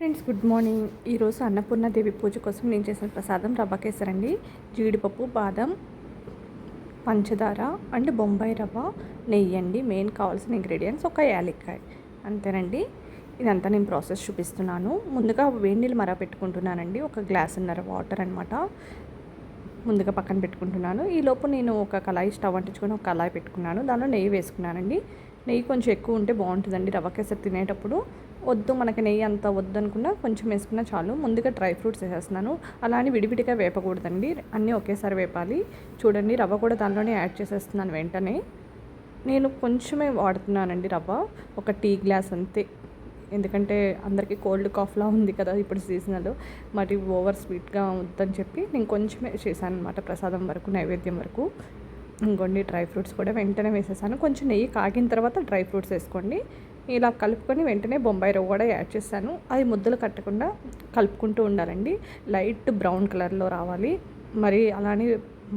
Friends good morning. ఈరోజు అన్నపూర్ణాదేవి పూజ కోసం నేను చేసిన ప్రసాదం రవ్వ కేసరండి జీడిపప్పు బాదం పంచదార అండ్ బొంబాయి రవ్వ నెయ్యి అండి. మెయిన్ కావాల్సిన ఇంగ్రీడియంట్స్ ఒక యాలక్కాయ. అంతేనండి. ఇదంతా నేను ప్రాసెస్ చూపిస్తున్నాను. ముందుగా వేడి నీళ్ళు మర పెట్టుకుంటున్నానండి. ఒక గ్లాస్ ఉన్నర వాటర్ అనమాట ముందుగా పక్కన పెట్టుకుంటున్నాను. ఈలోపు నేను ఒక కళాయి స్టవ్ అంటించుకొని ఒక కళాయి పెట్టుకున్నాను. దానిలో నెయ్యి వేసుకున్నానండి. నెయ్యి కొంచెం ఎక్కువ ఉంటే బాగుంటుందండి. రవ్వ కేసరి తినేటప్పుడు వద్దు మనకి నెయ్యి అంత వద్దు అనుకున్నా కొంచెం వేసుకున్నా చాలు. ముందుగా డ్రై ఫ్రూట్స్ వేసేస్తున్నాను. అలా అని విడివిడిగా వేపకూడదండి. అన్నీ ఒకేసారి వేపాలి. చూడండి రవ్వ కూడా దానిలోనే యాడ్ చేసేస్తున్నాను వెంటనే. నేను కొంచెమే వాడుతున్నానండి రవ్వ. ఒక టీ గ్లాస్ అంతే. ఎందుకంటే అందరికీ కోల్డ్ కాఫ్లా ఉంది కదా ఇప్పుడు సీజనల్. మరి ఓవర్ స్వీట్గా వద్దని చెప్పి నేను కొంచెమే చేశాను అనమాట ప్రసాదం వరకు నైవేద్యం వరకు. ఇంకోండి డ్రై ఫ్రూట్స్ కూడా వెంటనే వేసేసాను. కొంచెం నెయ్యి కాగిన తర్వాత డ్రై ఫ్రూట్స్ వేసుకోండి. ఇలా కలుపుకొని వెంటనే బొంబాయి రవ్వ కూడా యాడ్ చేశాను అది ముద్దలు కట్టకుండా కలుపుకుంటూ ఉండాలండి. లైట్ బ్రౌన్ కలర్లో రావాలి. మరి అలానే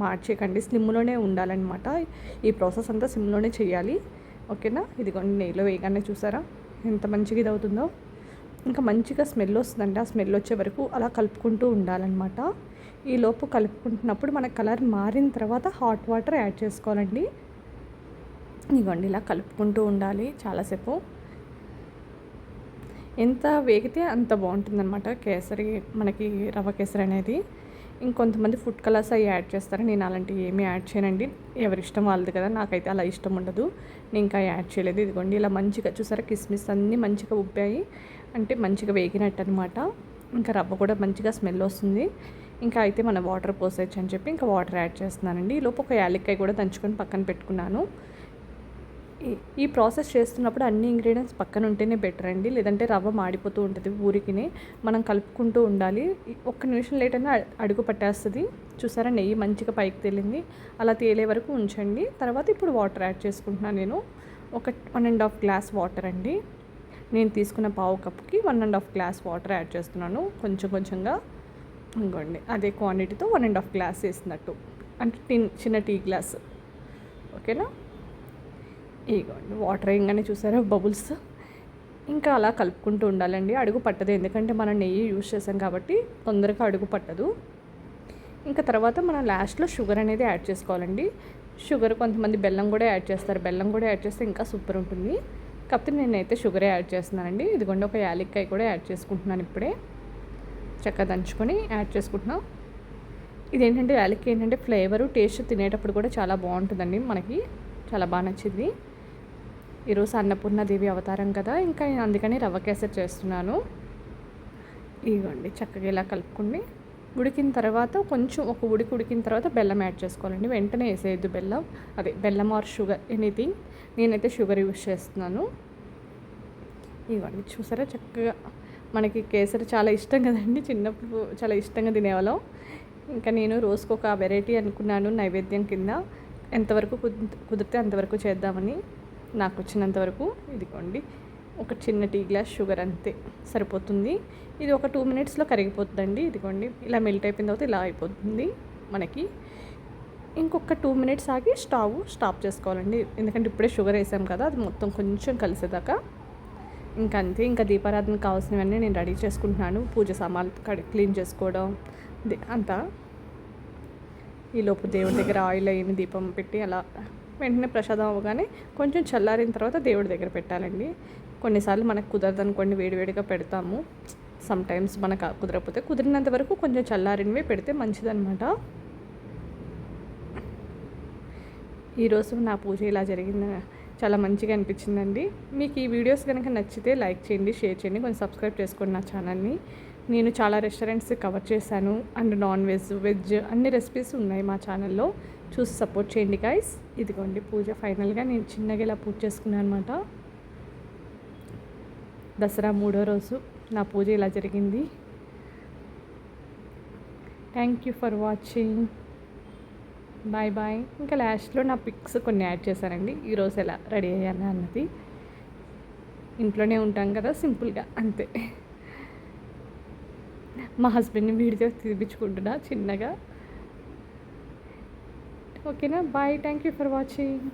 మార్చేయకండి. స్లిమ్లోనే ఉండాలన్నమాట. ఈ ప్రాసెస్ అంతా సిమ్లోనే చేయాలి. ఓకేనా? ఇదిగోండి నెయ్యిలో వేయగానే చూసారా? ఎంత మంచిగా ఇది అవుతుందో. ఇంకా మంచిగా స్మెల్ వస్తుందండి. ఆ స్మెల్ వచ్చే వరకు అలా కలుపుకుంటూ ఉండాలన్నమాట. ఈ లోపు కలుపుకుంటున్నప్పుడు మన కలర్ మారిన తర్వాత హాట్ వాటర్ యాడ్ చేసుకోవాలండి. ఇదిగోండి ఇలా కలుపుకుంటూ ఉండాలి చాలాసేపు. ఎంత వేగితే అంత బాగుంటుందన్నమాట కేసరి మనకి రవ్వ కేసరి అనేది. ఇంకొంతమంది ఫుడ్ కలర్స్ అవి యాడ్ చేస్తారు. నేను అలాంటివి ఏమీ యాడ్ చేయనండి. ఎవరి ఇష్టం వాళ్ళది కదా నాకైతే అలా ఇష్టం ఉండదు. నేను ఇంకా యాడ్ చేయలేదు. ఇదిగోండి ఇలా మంచిగా చూసారా కిస్మిస్ అన్నీ మంచిగా ఉబ్బాయి అంటే మంచిగా వేగినట్టు అనమాట ఇంకా రవ్వ కూడా మంచిగా స్మెల్ వస్తుంది. ఇంకా అయితే మన వాటర్ పోసేయచ్చు అని చెప్పి ఇంకా వాటర్ యాడ్ చేస్తున్నానండి. లోపు ఒక యాలక్కాయ కూడా దంచుకొని పక్కన పెట్టుకున్నాను. ఈ ప్రాసెస్ చేస్తున్నప్పుడు అన్ని ఇంగ్రీడియంట్స్ పక్కన ఉంటేనే బెటర్ అండి. లేదంటే రవ్వ మాడిపోతూ ఉంటుంది ఊరికినే. మనం కలుపుకుంటూ ఉండాలి. ఒక్క నిమిషం లేట్ అయినా అడుగు పట్టేస్తుంది. చూసారా నెయ్యి మంచిగా పైకి తేలింది. అలా తేలే వరకు ఉంచండి. తర్వాత ఇప్పుడు వాటర్ యాడ్ చేసుకుంటున్నాను నేను. ఒక one and half glass water అండి. నేను తీసుకున్న పావు కప్కి one and half glass water add చేస్తున్నాను. కొంచెం కొంచెంగా ఇంకోండి. అదే క్వాంటిటీతో వన్ అండ్ హాఫ్ గ్లాస్ వేసినట్టు. అంటే టీ చిన్న టీ గ్లాస్ ఓకేనా ఇగోండి వాటర్ వేయగానే చూసారా బబుల్స్ ఇంకా అలా కలుపుకుంటూ ఉండాలండి. అడుగు పట్టదు. ఎందుకంటే మనం నెయ్యి యూజ్ చేసాం కాబట్టి తొందరగా అడుగు పట్టదు. ఇంకా తర్వాత మనం లాస్ట్లో షుగర్ అనేది యాడ్ చేసుకోవాలండి. షుగర్ కొంతమంది బెల్లం కూడా యాడ్ చేస్తారు. బెల్లం కూడా యాడ్ చేస్తే ఇంకా సూపర్ ఉంటుంది. కాకపోతే నేనైతే షుగరే యాడ్ చేస్తున్నానండి. ఇదిగోండి ఒక యాలక్కాయ కూడా యాడ్ చేసుకుంటున్నాను ఇప్పుడే. చక్కగా దంచుకొని యాడ్ చేసుకుంటున్నాం. ఇదేంటంటే యాలక్కాయ ఏంటంటే ఫ్లేవరు టేస్ట్ తినేటప్పుడు కూడా చాలా బాగుంటుందండి మనకి. చాలా బాగా నచ్చింది. ఈరోజు అన్నపూర్ణదేవి అవతారం కదా ఇంకా నేను అందుకని రవ్వ కేసరి చేస్తున్నాను. ఇవ్వండి చక్కగా ఇలా కలుపుకోండి ఉడికిన తర్వాత కొంచెం ఒక ఉడికి ఉడికిన తర్వాత బెల్లం యాడ్ చేసుకోవాలండి. వెంటనే వేసేయద్దు బెల్లం. అదే బెల్లం ఆర్ షుగర్ ఎనీథింగ్. నేనైతే షుగర్ యూస్ చేస్తున్నాను. ఇవ్వండి. చూసారా చక్కగా మనకి కేసరి చాలా ఇష్టం కదండి. చిన్నప్పుడు చాలా ఇష్టంగా తినేవాళ్ళం. ఇంకా నేను రోజుకు ఒక వెరైటీ అనుకున్నాను నైవేద్యం కింద. ఎంతవరకు కుదిరితే అంతవరకు చేద్దామని నాకు వచ్చినంతవరకు ఇదిగోండి. ఒక చిన్న టీ గ్లాస్ షుగర్ అంతే సరిపోతుంది. ఇది ఒక టూ మినిట్స్లో కరిగిపోతుందండి. ఇదిగోండి ఇలా మెల్ట్ అయిపోయిన తర్వాత ఇలా అయిపోతుంది మనకి. ఇంకొక టూ మినిట్స్ ఆగి స్టవ్ స్టాప్ చేసుకోవాలండి. ఎందుకంటే ఇప్పుడే షుగర్ వేసాం కదా అది మొత్తం కొంచెం కలిసేదాకా. ఇంకా అంతే ఇంకా దీపారాధన కావాల్సినవన్నీ నేను రెడీ చేసుకుంటున్నాను. పూజ సామాన్లు కడి క్లీన్ చేసుకోవడం అంతా. ఈలోపు దేవుడి దగ్గర ఆయిల్ అయిన దీపం పెట్టి అలా వెంటనే ప్రసాదం అవ్వగానే కొంచెం చల్లారిన తర్వాత దేవుడి దగ్గర పెట్టాలండి. కొన్నిసార్లు మనకు కుదరదు అనుకోండి వేడివేడిగా పెడతాము. సమ్టైమ్స్ మనకు కుదరకపోతే కుదిరినంత వరకు కొంచెం చల్లారినవి పెడితే మంచిదన్నమాట. ఈరోజు నా పూజ ఇలా జరిగింది. చాలా మంచిగా అనిపించిందండి. మీకు ఈ వీడియోస్ కనుక నచ్చితే లైక్ చేయండి షేర్ చేయండి కొంచెం సబ్స్క్రైబ్ చేసుకోండి నా ఛానల్ని. నేను చాలా రెస్టారెంట్స్ కవర్ చేశాను. అండ్ నాన్ వెజ్ వెజ్ అన్ని రెసిపీస్ ఉన్నాయి మా ఛానల్లో. చూసి సపోర్ట్ చేయండి గాయస్ ఇదిగోండి పూజ. ఫైనల్గా నేను చిన్నగా ఇలా పూజ చేసుకున్నాను అనమాట దసరా మూడో రోజు నా పూజ ఇలా జరిగింది. Thank you for watching bye bye ఇంకా లాస్ట్లో నా పిక్స్ కొన్ని యాడ్ చేశానండి. ఈరోజు ఎలా రెడీ అయ్యాను అన్నది. ఇంట్లోనే ఉంటాం కదా సింపుల్గా అంతే. మా హస్బెండ్ని వీడియో తీపించుకుంటున్నా చిన్నగా. ఓకేనా bye thank you for watching